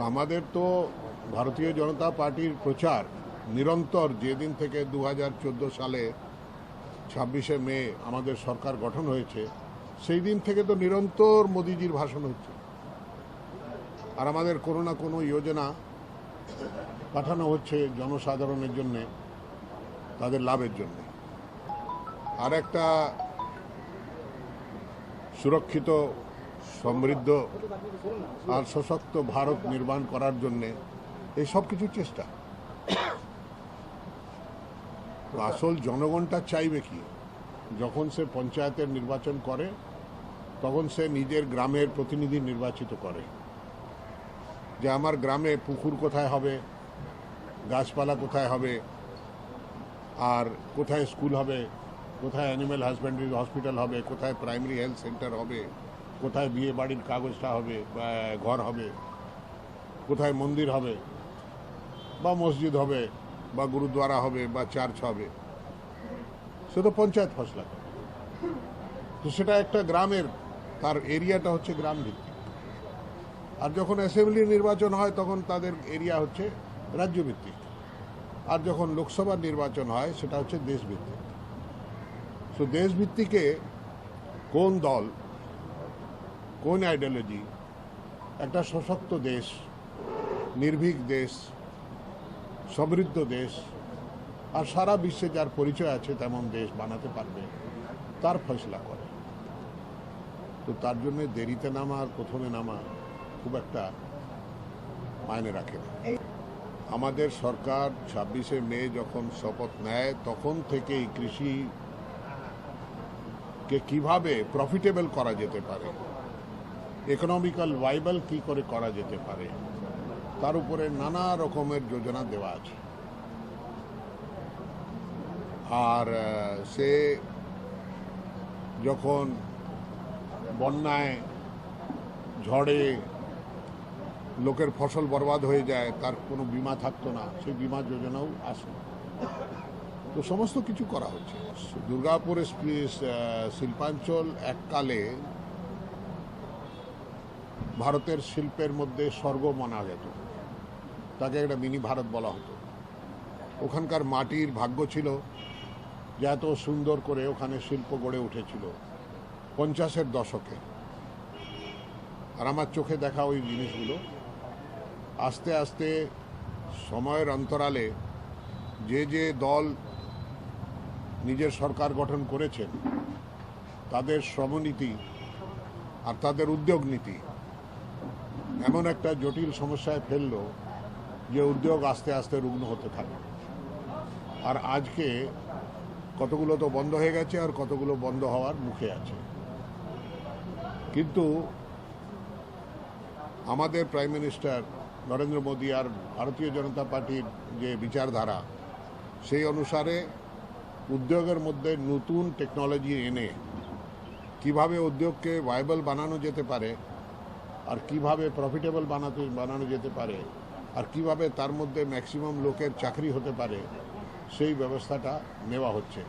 তো আমাদের তো ভারতীয় জনতা পার্টির প্রচার নিরন্তর যেদিন থেকে দু হাজার চোদ্দ সালে ছাব্বিশে মে আমাদের সরকার গঠন হয়েছে, সেই দিন থেকে তো নিরন্তর মোদিজির ভাষণ হচ্ছে। আর আমাদের কোনো না কোনো যোজনা পাঠানো হচ্ছে জনসাধারণের জন্য, তাদের লাভের জন্য। আর একটা সুরক্ষিত সমৃদ্ধ আর সশক্ত ভারত নির্মাণ করার জন্যে এই সব কিছু চেষ্টা। আসল জনগণটা চাইবে কি? যখন সে পঞ্চায়েতের নির্বাচন করে, তখন সে নিজের গ্রামের প্রতিনিধি নির্বাচিত করে। যে আমার গ্রামে পুকুর কোথায় হবে, গাছপালা কোথায় হবে, আর কোথায় স্কুল হবে, কোথায় অ্যানিম্যাল হাজব্যান্ডারি হসপিটাল হবে, কোথায় প্রাইমারি হেলথ সেন্টার হবে কোথায় বিয়ে বাড়ির কাগজটা হবে, বা ঘর হবে, কোথায় মন্দির হবে, বা মসজিদ হবে, বা গুরুদ্বারা হবে, বা চার্চ হবে, সে তো পঞ্চায়েত ফসলা। তো সেটা একটা গ্রামের, তার এরিয়াটা হচ্ছে গ্রাম ভিত্তিক আর যখন অ্যাসেম্বলি নির্বাচন হয়, তখন তাদের এরিয়া হচ্ছে রাজ্য ভিত্তিক আর যখন লোকসভার নির্বাচন হয়, সেটা হচ্ছে দেশভিত্তিক। তো দেশভিত্তিকে কোন দল কোন আইডিওলজি? একটা সশক্ত দেশ, নির্ভীক দেশ, সমৃদ্ধ দেশ, আর সারা বিশ্বে যার পরিচয় আছে তেমন দেশ বানাতে পারবে, তার ফয়সলা করে। তো তার জন্য দেরিতে নামা আর প্রথমে নামা খুব একটা মায়নে রাখে না। আমাদের সরকার ছাব্বিশে মে যখন শপথ নেয়, তখন থেকেই কৃষি কে কীভাবে প্রফিটেবল করা যেতে পারে ইকোনমিক্যাল ভাইবল কি করে করা যেতে পারে, তার উপরে নানা রকমের যোজনা দেওয়া আছে। আর সে যখন বন্যায় ঝড়ে লোকের ফসল বরবাদ হয়ে যায়, তার কোনো বিমা থাকতো না, সেই বিমা যোজনাও আসে। তো সমস্ত কিছু করা হচ্ছে। দুর্গাপুর শিল্পাঞ্চল এককালে ভারতের শিল্পের মধ্যে স্বর্গ মানা যেত। তাকে একটা মিনি ভারত বলা হতো। ওখানকার মাটির ভাগ্য ছিল যে এত সুন্দর করে ওখানে শিল্প গড়ে উঠেছিল পঞ্চাশের দশকে। আর আমার চোখে দেখা ওই জিনিসগুলো। আস্তে আস্তে সময়ের অন্তরালে যে যে দল নিজের সরকার গঠন করেছেন, তাদের শ্রমনীতি আর তাদের উদ্যোগ নীতি এমন একটা জটিল সমস্যায় ফেলল যে উদ্যোগ আস্তে আস্তে রুগ্ন হতে থাকে। আর আজকে কতগুলো তো বন্ধ হয়ে গেছে আর কতগুলো বন্ধ হওয়ার মুখে আছে। কিন্তু আমাদের প্রাইম মিনিস্টার নরেন্দ্র মোদী আর ভারতীয় জনতা পার্টির যে বিচারধারা, সেই অনুসারে উদ্যোগের মধ্যে নতুন টেকনোলজি এনে কীভাবে উদ্যোগকে ভাইবল বানানো যেতে পারে আর কীভাবে প্রফিটেবল বানাতে, বানানো যেতে পারে, আর কীভাবে তার মধ্যে ম্যাক্সিমাম লোকের চাকরি হতে পারে, সেই ব্যবস্থাটা নেওয়া হচ্ছে।